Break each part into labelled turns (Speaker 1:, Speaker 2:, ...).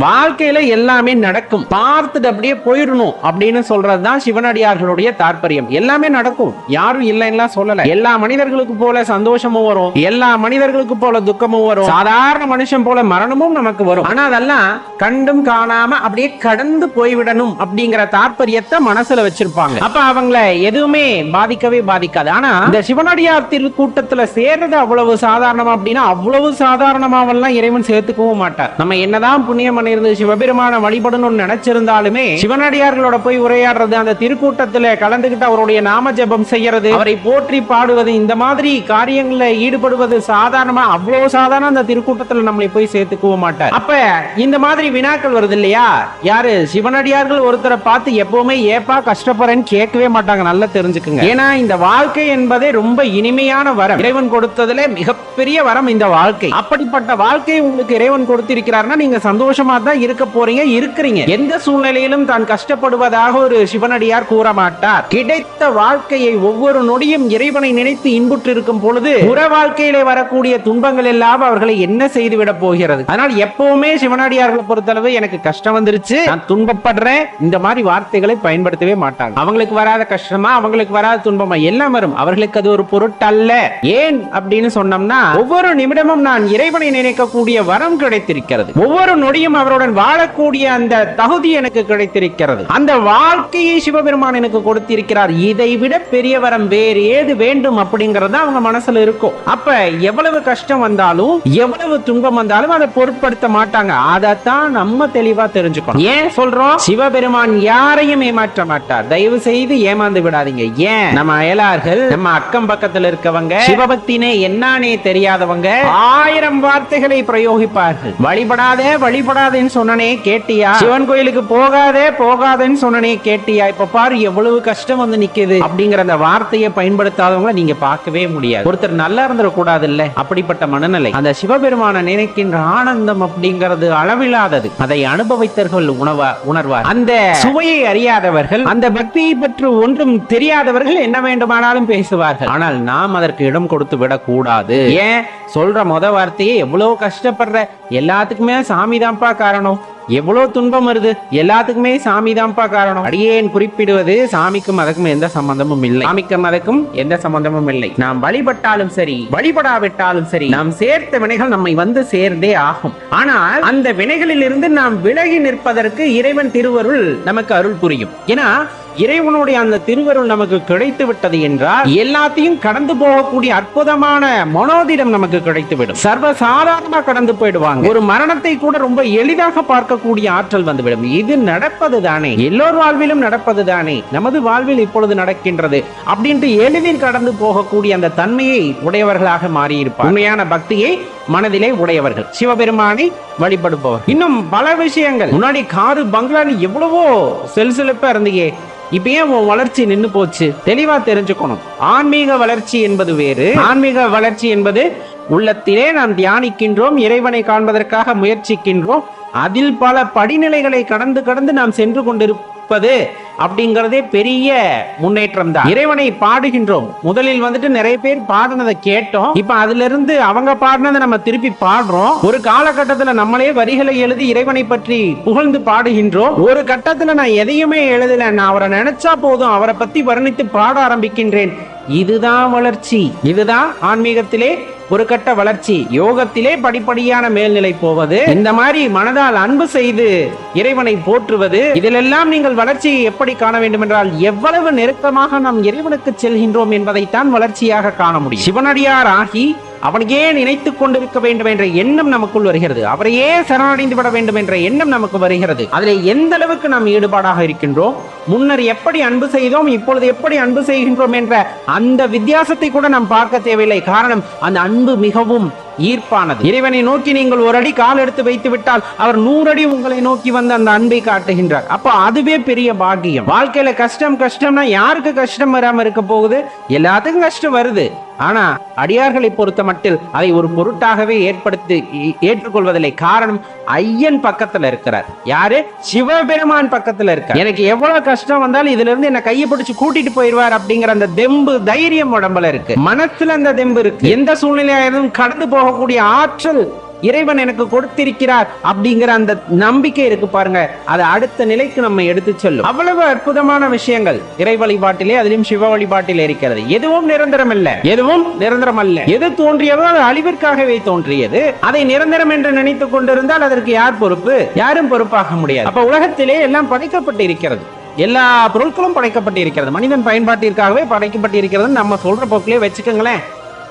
Speaker 1: வாழ்க்கையில எல்லாமே நடக்கும். பார்த்துட்டு அப்படியே போயிடணும் அப்படின்னு சொல்றதுதான் சிவனடியார்களுடைய தாற்பயம். எல்லாமே நடக்கும். யாரும் இல்லைன்னா சொல்லல. எல்லா மனிதர்களுக்கு போல சந்தோஷமும் வரும். எல்லா மனிதர்களுக்கு போல துக்கமும் வரும். சாதாரண மனுஷன் போல மரணமும் நமக்கு வரும். ஆனா அதெல்லாம் கண்டும் காணாம அப்படியே கடந்து போய்விடணும் அப்படிங்கிற தாற்பயத்தை மனசுல வச்சிருப்பாங்க. அப்ப அவங்கள எதுவுமே பாதிக்கவே பாதிக்காது. ஆனா இந்த சிவனடியார் திரு கூட்டத்துல சேர்றது அவ்வளவு சாதாரணமா அப்படின்னா அவ்வளவு சாதாரணமாவெல்லாம் இறைவன் சேர்த்துக்கவும் மாட்டார். நம்ம என்னதான் புண்ணியமனை பண்ணியிருந்து சிவபெருமான வழிபடணும்னு நினைச்சிருந்தாலுமே சிவனடியார்களோட போய் உரையாடுறது அந்த திருக்கூட்டத்துல கலந்துகிட்டு அவருடைய நாம ஜபம் செய்யறது அவரை போற்றி பாடுவது இந்த மாதிரி காரியங்கள்ல ஈடுபடுவது சாதாரணமா அவ்வளவு சாதாரண அந்த திருக்கூட்டத்துல நம்மளை போய் சேர்த்துக்குவ மாட்டார். அப்ப இந்த மாதிரி வினாக்கள் வருது இல்லையா? யாரு? சிவனடியார்கள் ஒருத்தரை பார்த்து எப்பவுமே ஏப்பா கஷ்டப்படுறேன்னு கேட்கவே மாட்டாங்க. நல்லா தெரிஞ்சுக்குங்க. ஏன்னா இந்த வாழ்க்கை என்பதே ரொம்ப இனிமையான வரம். இறைவன் கொடுத்ததுல மிகப்பெரிய வரம் இந்த வாழ்க்கை. அப்படிப்பட்ட வாழ்க்கையை உங்களுக்கு இறைவன் கொடுத்திருக்கிறார்னா நீங்க சந்தோஷமா தான் இருக்க போறீங்க இருக்கிறீங்க. எந்த சூழ்நிலையிலும் தான் கஷ்டப்படுவதாக ஒரு சிவனடியார் கூற மாட்டார். கிடைத்த வாழ்க்கையை ஒவ்வொரு நொடியும் இறைவனை நினைத்து இன்புற்று இருக்கும் பொழுது புற வாழ்க்கையிலே வரக்கூடிய துன்பங்கள் எல்லாம் அவர்களை என்ன செய்துவிட போகிறது? அதனால் எப்பவுமே சிவனடியார்களை பொறுத்தளவு எனக்கு கஷ்டம் வந்துருச்சு. நான் துன்பப்படுறேன். இந்த மாதிரி வார்த்தைகளை பயன்படுத்தவே மாட்டாங்க. அவங்களுக்கு வராத கஷ்டமா அவங்களுக்கு வராத துன்பமா எல்லாம் வரும். அவர்களுக்கு அது ஒரு பொருட்டல்ல. ஏன் அப்படின்னு சொன்னோம்னா ஒவ்வொரு நிமிடமும் நான் இறைவனை நினைக்கக்கூடிய வரம் கிடைத்திருக்கிறது. ஒவ்வொரு நொடியும் அவருடன் வாழக்கூடிய அந்த தகுதி எனக்கு கிடைத்திருக்கிறது. அந்த வாழ்க்கையை சிவபெருமான் எனக்கு கொடுத்திருக்கிறார். இதை விட பெரிய வரம் வேறு ஏது வேண்டும் அப்படிங்கறது அவங்க மனசுல இருக்கும். அப்ப எவ்வளவு கஷ்டம் வந்தாலும் எவ்வளவு துன்பம் வந்தாலும் அதை பொருட்படுத்த மாட்டாங்க. அதைத்தான் நம்ம தெளிவா தெரிஞ்சுக்கணும். ஏன் சொல்றோம்? சிவபெருமான் யாரையும் ஏமாற்ற மாட்டார். தயவு செய்து ஏமாந்து விடாதீங்க. ஏன்? நம்ம அயலார்கள் நம்ம அக்கம் பக்கத்துல இருக்கவங்க சிவபக்தினே என்னானே தெரியாதவங்க ஆயிரம் வார்த்தைகளை பிரயோகிப்பார்கள். வழிபடாத வழிபடாத போகாதேன்னு சொன்னனே கேட்டியா? சிவன் கோயிலுக்கு போகாதே போகாதேன்னு சொன்னனே கேட்டியா? இப்ப பாரு எவ்வளவு கஷ்டம் வந்து நிக்குது. அப்படிங்கிற அந்த வார்த்தையை பயன்படுத்தாதவங்களை நீங்க பார்க்கவே முடியாது. ஒருத்தர் நல்லா இருந்துடக்கூடாது இல்ல அப்படிப்பட்ட மனநிலை. அந்த சிவபெருமான நினைக்கின்ற ஆனந்தம் அப்படிங்கிறது அளவில்லாதது. அதை அனுபவித்தவர்கள் உணவா உணர்வார். அந்த சுவையை அறியாதவர்கள் அந்த பக்தியை பற்றி ஒன்றும் தெரியாதவர்கள் என்ன வேண்டுமானாலும் பேசுவார்கள். ஆனால் நாம் அதற்கு இடம் கொடுத்து விடக்கூடாது. ஏன்? சொல்ற முத வார்த்தையே எவ்வளவு கஷ்டப்படுற? எல்லாத்துக்குமே சாமி தான்ப்பா காரணம்? எவ்வளவு துன்பம் வருது? எல்லாத்துக்குமே சாமி தான்ப்பா காரணம். அடியேன் குறிப்பிடுவது சாமிக்கும் அதுக்கும் எந்த சம்பந்தமும் இல்லை. சாமிக்கும் அதுக்கும் எந்த சம்பந்தமும் இல்லை. நாம் வழிபட்டாலும் சரி வழிபடாவிட்டாலும் சரி நாம் சேர்த்த வினைகள் நம்மை வந்து சேர்ந்தே ஆகும். ஆனால் அந்த வினைகளில் இருந்து நாம் விலகி நிற்பதற்கு இறைவன் திருவருள் நமக்கு அருள் புரியும். ஏன்னா இறைவனுடைய அந்த திருவருள் நமக்கு கிடைத்து விட்டது என்றால் எல்லாத்தையும் கடந்து போகக்கூடிய அற்புதமான மனோதிடம் நமக்கு கிடைத்துவிடும் சர்வ சாதாரணமா கடந்து போயிடுவாங்க. ஒரு மரணத்தை கூட ரொம்ப எளிதாக பார்க்கக்கூடிய ஆற்றல் வந்துவிடும். இது நடப்பது தானே எல்லோர் வாழ்விலும் நடப்பது தானே நமது வாழ்வில் இப்பொழுது நடக்கின்றது அப்படின்ட்டு எளிதில் கடந்து போகக்கூடிய அந்த தன்மையை உடையவர்களாக மாறியிருப்பார். உண்மையான பக்தியை மனதிலே உடையவர்கள். சிவபெருமானை வழிபடுபவர். இன்னும் பல விஷயங்கள். முன்னாடி காரு பங்களான்னு எவ்வளவோ செல்சிலப்பா இருந்தீங்க. இப்போ ஏன் உன் வளர்ச்சி நின்னு போச்சு? தெளிவா தெரிஞ்சுக்கணும். ஆன்மீக வளர்ச்சி என்பது வேறு. ஆன்மீக வளர்ச்சி என்பது உள்ளத்திலே நாம் தியானிக்கின்றோம் இறைவனை காண்பதற்காக முயற்சிக்கின்றோம் அதில் பல படிநிலைகளை கடந்து கடந்து நாம் சென்று கொண்டிருப்பது அப்படிங்கறதே பெரிய முன்னேற்றம் தான் இறைவனை பாடுகின்றோம். முதலில் வந்துட்டு நிறைய பேர் பாடினதை கேட்டோம். இப்ப அதுல இருந்து அவங்க பாடினதை நம்ம திருப்பி பாடுறோம். ஒரு காலகட்டத்துல நம்மளே வரிகளை எழுதி இறைவனை பற்றி புகழ்ந்து பாடுகின்றோம். ஒரு கட்டத்துல நான் எதையுமே எழுதல. நான் அவரை நினைச்சா போதும். அவரை பத்தி வர்ணித்து பாட ஆரம்பிக்கின்றேன். இதுதான் வளர்ச்சி. இதுதான் ஆன்மீகத்திலே ஒரு கட்ட வளர்ச்சி. யோகத்திலே படிப்படியான மேல்நிலை போவது இந்த மாதிரி மனதால் அன்பு செய்து இறைவனை போற்றுவது இதிலெல்லாம் நீங்கள் வளர்ச்சியை எப்படி காண வேண்டும் என்றால் எவ்வளவு நெருக்கமாக நாம் இறைவனுக்கு செல்கின்றோம் என்பதைத்தான் வளர்ச்சியாக காண முடியும். சிவனடியார் ஆகி அவனையே நினைத்துக் கொண்டிருக்க வேண்டும் என்ற எண்ணம் நமக்குள் வருகிறது. அவரையே சரணடைந்து விட வேண்டும் என்ற எண்ணம் நமக்கு வருகிறது. அதில் எந்த அளவுக்கு நாம் ஈடுபாடாக இருக்கின்றோம் முன்னர் எப்படி அன்பு செய்தோம் இப்பொழுது எப்படி அன்பு செய்கின்றோம் என்ற அந்த வித்தியாசத்தை கூட நாம் பார்க்க தேவையில்லை. காரணம் அந்த அன்பு บึ้มมีขาบุ้ม ஈர்ப்பானது. இறைவனை நோக்கி நீங்கள் ஒரு அடி கால் எடுத்து வைத்து விட்டால் அவர் நூறு அடி உங்களை நோக்கி வந்து அந்த அன்பை காட்டுகின்றார். அப்ப அதுவே பெரிய பாக்கியம். வாழ்க்கையில கஷ்டம் கஷ்டம்னா யாருக்கு கஷ்டம் வராம இருக்க போகுது? எல்லாத்துக்கும் கஷ்டம் வருது. ஆனா அடியார்களை பொறுத்த மட்டில் அதை ஒரு பொருட்டாகவே ஏற்படுத்தி ஏற்றுக்கொள்வதில்லை. காரணம் ஐயன் பக்கத்துல இருக்கிறார். யாரு? சிவபெருமான் பக்கத்துல இருக்கார். எனக்கு எவ்வளவு கஷ்டம் வந்தாலும் இதுல இருந்து என்ன கையை பிடிச்சு கூட்டிட்டு போயிடுவார் அப்படிங்கிற அந்த தெம்பு தைரியம் உடம்புல இருக்கு. மனசுல அந்த தெம்பு இருக்கு. எந்த சூழ்நிலையாயிரும் கடந்து போகக்கூடிய ஆற்றல் இறைவன் எனக்கு கொடுத்திருக்கிறார் அப்படிங்கிற அந்த நம்பிக்கை இருக்கு பாருங்க. அது அடுத்த நிலைக்கு நம்ம எடுத்து செல்லும். அவ்வளவு அற்புதமான விஷயங்கள் இறை வழிபாட்டிலே அதிலும் சிவ வழிபாட்டிலே இருக்கிறது. எதுவும் நிரந்தரம் இல்ல. எதுவும்? நிரந்தரம் அல்ல. எது தோன்றியதோ அது அழிவிற்காகவே தோன்றியது. அதை நிரந்தரம் என்று நினைத்துக் கொண்டிருந்தால் அதற்கு யார் பொறுப்பு? யாரும் பொறுப்பாக முடியாது. அப்ப உலகத்திலே எல்லாம் படைக்கப்பட்டு இருக்கிறது. எல்லா பொருட்களும் படைக்கப்பட்டு இருக்கிறது. மனிதன் பயன்பாட்டிற்காகவே படைக்கப்பட்டு இருக்கிறது நம்ம சொல்ற போக்கிலே வச்சுக்கோங்களேன்.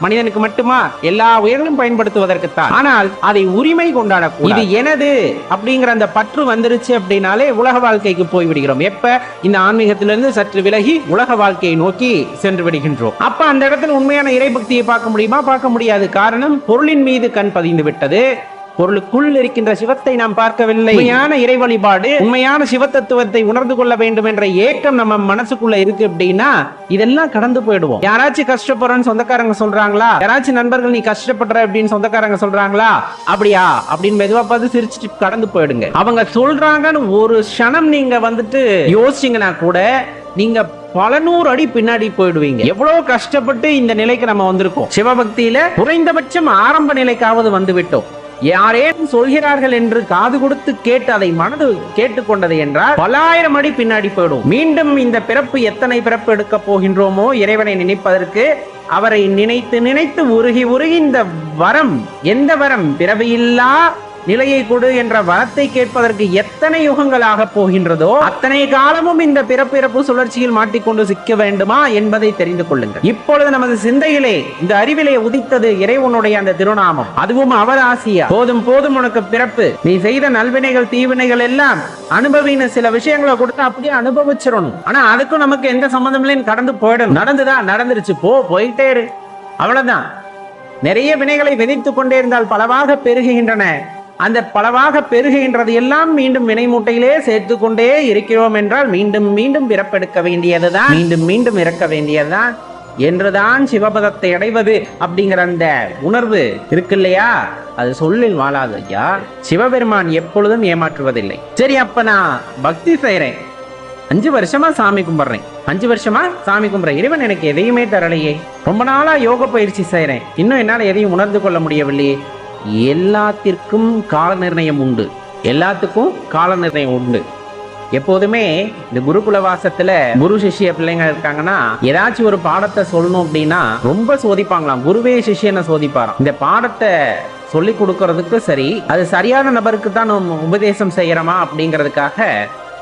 Speaker 1: மனிதனுக்கு மட்டுமா? எல்லா உயிர்களும் பயன்படுத்துவதற்குத்தான். ஆனால் அதை உரிமை கொண்டாட இது எனது அப்படிங்கிற அந்த பற்று வந்துருச்சு அப்படின்னாலே உலக வாழ்க்கைக்கு போய் விடுகிறோம் எப்ப? இந்த ஆன்மீகத்திலிருந்து சற்று விலகி உலக வாழ்க்கையை நோக்கி சென்று விடுகின்றோம். அப்ப அந்த இடத்துல உண்மையான இறைபக்தியை பார்க்க முடியுமா? பார்க்க முடியாது. காரணம் பொருளின் மீது கண் பதிந்து விட்டது பொருளுக்குள் இருக்கின்ற சிவத்தை நாம் பார்க்கவில்லை. உண்மையான இறை வழிபாடு உண்மையான சிவத்தத்துவத்தை உணர்ந்து கொள்ள வேண்டும் என்ற ஏக்கம் நம்ம மனசுக்குள்ள இருக்கு அப்படின்னா இதெல்லாம் கடந்து போயிடுவோம். யாராச்சும் கஷ்டப்படுறோம்னு சொந்தக்காரங்க சொல்றாங்களா? யாராச்சும் நண்பர்கள் நீ கஷ்டப்படுற அப்படின்னு சொந்தக்காரங்க சொல்றாங்களா? அப்படியா? அப்படின்னு மெதுவா பார்த்து சிரிச்சுட்டு கடந்து போயிடுங்க. அவங்க சொல்றாங்கன்னு ஒரு க்ஷணம் நீங்க வந்துட்டு யோசிச்சீங்கன்னா கூட நீங்க பல நூறு அடி பின்னாடி போயிடுவீங்க. எவ்வளவு கஷ்டப்பட்டு இந்த நிலைக்கு நம்ம வந்திருக்கோம். சிவபக்தியில குறைந்தபட்சம் ஆரம்ப நிலைக்காவது வந்து விட்டோம் யாரேனும் சொல்கிறார்கள் என்று காது கொடுத்து கேட்டு அதை மனது கேட்டுக்கொண்டது என்றால் பலாயிரம் அடி பின்னாடி போயிடும். மீண்டும் இந்த பிறப்பு எத்தனை பிறப்பு எடுக்க போகின்றோமோ இறைவனை நினைப்பதற்கு அவரை நினைத்து நினைத்து உருகி உருகி இந்த வரம் எந்த வரம்? பிறவியில்லா நிலையை கொடு என்ற வரத்தை கேட்பதற்கு எத்தனை யுகங்களாக போகின்றதோ அத்தனை காலமும் இந்த பிறப்பிறப்பு சுழற்சியில் மாட்டிக்கொண்டு சிக்க வேண்டுமா என்பதை தெரிந்து கொள்ளுங்கள். இப்பொழுது நமது சிந்தையிலே இந்த அறிவிலே உதித்தது இறைவனுடைய அந்த திருநாமம். அதுவும் அவர் ஆசியா போதும் போதும் உனக்கு பிறப்பு. நீ செய்த நல்வினைகள் தீவினைகள் எல்லாம் அனுபவின சில விஷயங்களை கொடுத்து அப்படியே அனுபவிச்சிடணும். ஆனா அதுக்கும் நமக்கு எந்த சம்மந்தம் இல்லைன்னு கடந்து போயிடும் நடந்துதான் நடந்துருச்சு. போ போயிட்டே இரு. அவ்வளவுதான். நிறைய வினைகளை விதித்துக் கொண்டே இருந்தால் பலவாக பெருகுகின்றன. அந்த பலவாக பெருகுகின்றது எல்லாம் மீண்டும் வினைமூட்டையிலே சேர்த்து கொண்டே இருக்கிறோம் என்றால் மீண்டும் மீண்டும் பிறப்பெடுக்க வேண்டியதுதான். மீண்டும் மீண்டும் இறக்க வேண்டியதுதான். என்றுதான் சிவபதத்தை அடைவது அப்படிங்கிற அந்த உணர்வு இருக்கு இல்லையா? அது சொல்லில் வாழாது ஐயா. சிவபெருமான் எப்பொழுதும் ஏமாற்றுவதில்லை. சரி அப்ப நான் பக்தி செய்யறேன் அஞ்சு வருஷமா சாமி கும்பிடுறேன். அஞ்சு வருஷமா சாமி கும்பிட்றேன் இறைவன் எனக்கு எதையுமே தரலையே. ரொம்ப நாளா யோக பயிற்சி செய்யறேன் இன்னும் என்னால எதையும் உணர்ந்து கொள்ள முடியவில்லையே. எல்லாத்திற்கும் கால நிர்ணயம் உண்டு. எல்லாத்துக்கும் கால நிர்ணயம் உண்டு. எப்போதுமே இந்த குருகுல வாசத்துல குரு சிஷ்ய பிள்ளைங்க இருக்காங்கன்னா ஏதாச்சும் ஒரு பாடத்தை சொல்லணும் அப்படின்னா ரொம்ப சோதிப்பாங்களாம். குருவே சிஷ்யனை சோதிப்பாராம். இந்த பாடத்தை சொல்லி கொடுக்கறதுக்கு சரி அது சரியான நபருக்கு தான் நம்ம உபதேசம் செய்யறோமா அப்படிங்கிறதுக்காக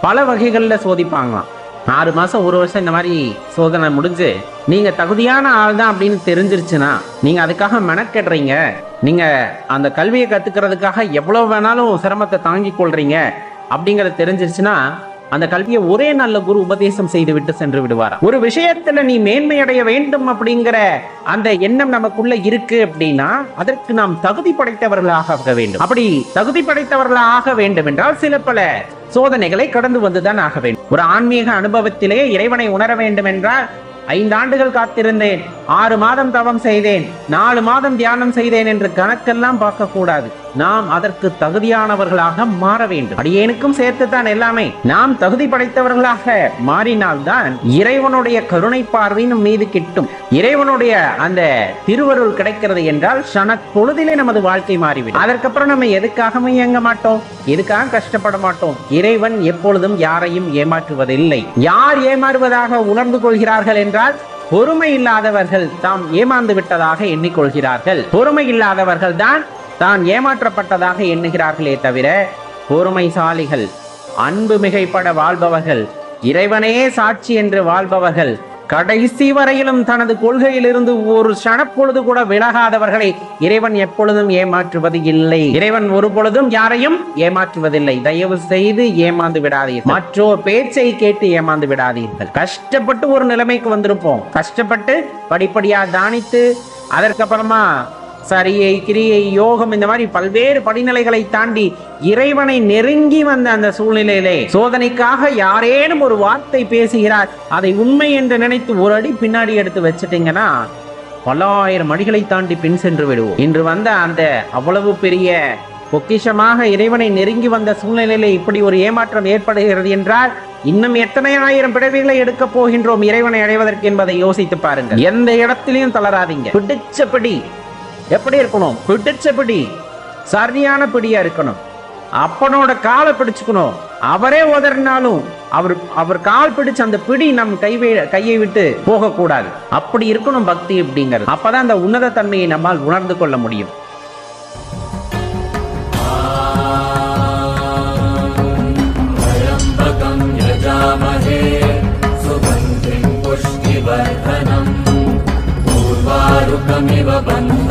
Speaker 1: பல வகைகளில் சோதிப்பாங்களாம். ஆறு மாதம் ஒரு வருஷம் இந்த மாதிரி சோதனை முடிஞ்சு நீங்கள் தகுதியான ஆள் தான் அப்படின்னு தெரிஞ்சிருச்சுன்னா நீங்கள் அதுக்காக மெனக்கெடுறீங்க. நீங்கள் அந்த கல்வியை கற்றுக்கிறதுக்காக எவ்வளோ வேணாலும் சிரமத்தை தாங்கிக் கொள்கிறீங்க அப்படிங்கறது தெரிஞ்சிருச்சுன்னா அந்த கல்வியை ஒரே நல்ல குரு உபதேசம் செய்து விட்டு சென்று விடுவாரா? ஒரு விஷயத்துல நீ மேன்மை அடைய வேண்டும் அப்படிங்கிற அந்த எண்ணம் நமக்குள்ள இருக்கு அப்படின்னா அதற்கு நாம் தகுதி படைத்தவர்களாக ஆக வேண்டும். அப்படி தகுதி படைத்தவர்களாக ஆக வேண்டும் என்றால் சில பல சோதனைகளை கடந்து வந்துதான் ஆக வேண்டும். ஒரு ஆன்மீக அனுபவத்திலேயே இறைவனை உணர வேண்டும் என்றால் ஐந்து ஆண்டுகள் காத்திருந்தேன் ஆறு மாதம் தவம் செய்தேன் நாலு மாதம் தியானம் செய்தேன் என்று கணக்கெல்லாம் பார்க்கக்கூடாது. நாம் அதற்கு தகுதியானவர்களாக மாற வேண்டும். அடியேனுக்கும் சேர்த்துத்தான் எல்லாமே. நாம் தகுதி படைத்தவர்களாக மாறினால்தான் இறைவனுடைய கருணை பார்வை நம் மீது கிட்டும். இறைவனுடைய அந்த திருவருள் கிடைக்கிறது என்றால் சன பொழுதிலே நமது வாழ்க்கை மாறிவிடும். அதற்கப்புறம் நம்ம எதுக்காகவும் இயங்க மாட்டோம்? எதுக்காக கஷ்டப்பட மாட்டோம்? இறைவன் எப்பொழுதும் யாரையும் ஏமாற்றுவதில்லை. யார் ஏமாறுவதாக உணர்ந்து கொள்கிறார்கள் என்றால் பொறுமை இல்லாதவர்கள் தாம் ஏமாந்து விட்டதாக எண்ணிக்கொள்கிறார்கள். பொறுமை இல்லாதவர்கள் தான் தான் ஏமாற்றப்பட்டதாக எண்ணுகிறார்களே தவிர பொறுமைசாலிகள் அன்பு மிகைப்பட வாழ்பவர்கள் இறைவனே சாட்சி என்று வாழ்பவர்கள் கடைசி வரையிலும் தனது கொள்கையிலிருந்து ஒரு சனப்பொழுது கூட விலகாதவர்களை இறைவன் எப்பொழுதும் ஏமாற்றுவது இல்லை. இறைவன் ஒரு பொழுதும் யாரையும் ஏமாற்றுவதில்லை. தயவு செய்து ஏமாந்து விடாதீர்கள். மற்றோர் பேச்சை கேட்டு ஏமாந்து விடாதீர்கள். கஷ்டப்பட்டு ஒரு நிலைமைக்கு வந்திருப்போம். கஷ்டப்பட்டு படிப்படியா தானித்து அதற்கப்புறமா சரியை கிரியை யோகம் இந்த மாதிரி பல்வேறு படிநிலைகளை தாண்டி இறைவனை நெருங்கி வந்த அந்த சூழ்நிலையிலே சோதனைக்காக யாரேனும் ஒரு வார்த்தை பேசுகிறார். அதை உண்மை என்று நினைத்து ஒரு அடி பின்னாடி எடுத்து வச்சிட்டீங்கன்னா பல்லாயிரம் அடிகளை தாண்டி பின் சென்று விடுவோம். இன்று வந்த அந்த அவ்வளவு பெரிய பொக்கிஷமாக இறைவனை நெருங்கி வந்த சூழ்நிலையிலே இப்படி ஒரு ஏமாற்றம் ஏற்படுகிறது என்றால் இன்னும் எத்தனை ஆயிரம் பிறவிகளை எடுக்க போகின்றோம் இறைவனை அடைவதற்கு என்பதை யோசித்து பாருங்கள். எந்த இடத்திலையும் தளராதீங்க. பிடிச்சபடி எப்படி இருக்கணும் பிடிச்சபடி சரியான பிடியா இருக்கணும் அப்பனோட காலை பிடிச்சுக்கணும் அவரே உதறினாலும் அவர் அவர் கால் பிடிச்சு அந்த பிடி நம் கை கையை விட்டு போகக்கூடாது அப்படி இருக்கணும் பக்தி அப்படிங்கிறது அப்பதான் அந்த உன்னத தன்மையை நம்மால் உணர்ந்து கொள்ள முடியும்
Speaker 2: त्र्यम्बकं यजामहे सुगन्धिं पुष्टिवर्धनम् पूर्वारुकमिव बन्धना